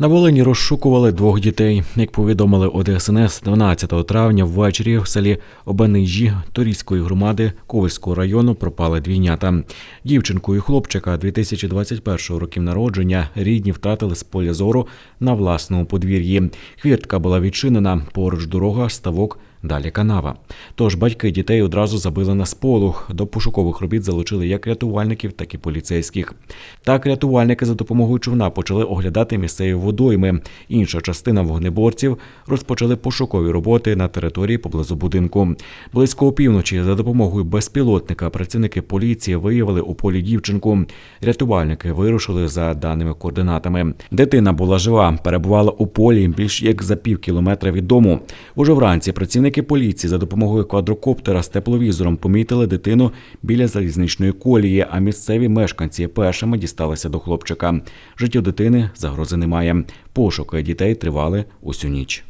На Волині розшукували двох дітей. Як повідомили ОДСНС, 12 травня ввечері в селі Обанижі Торійської громади Ковальського району пропали двійнята. Дівчинку і хлопчика 2021 років народження рідні втратили з поля зору на власному подвір'ї. Хвіртка була відчинена, поруч дорога, ставок. Далі канава. Тож батьки дітей одразу забили на сполох. До пошукових робіт залучили як рятувальників, так і поліцейських. Так рятувальники за допомогою човна почали оглядати місцеві водойми. Інша частина вогнеборців розпочали пошукові роботи на території поблизу будинку. Близько опівночі за допомогою безпілотника працівники поліції виявили у полі дівчинку. Рятувальники вирушили за даними координатами. Дитина була жива, перебувала у полі більш як за пів кілометра від дому. Уже вранці працівники поліції за допомогою квадрокоптера з тепловізором помітили дитину біля залізничної колії, а місцеві мешканці першими дісталися до хлопчика. Життю дитини загрози немає. Пошуки дітей тривали усю ніч.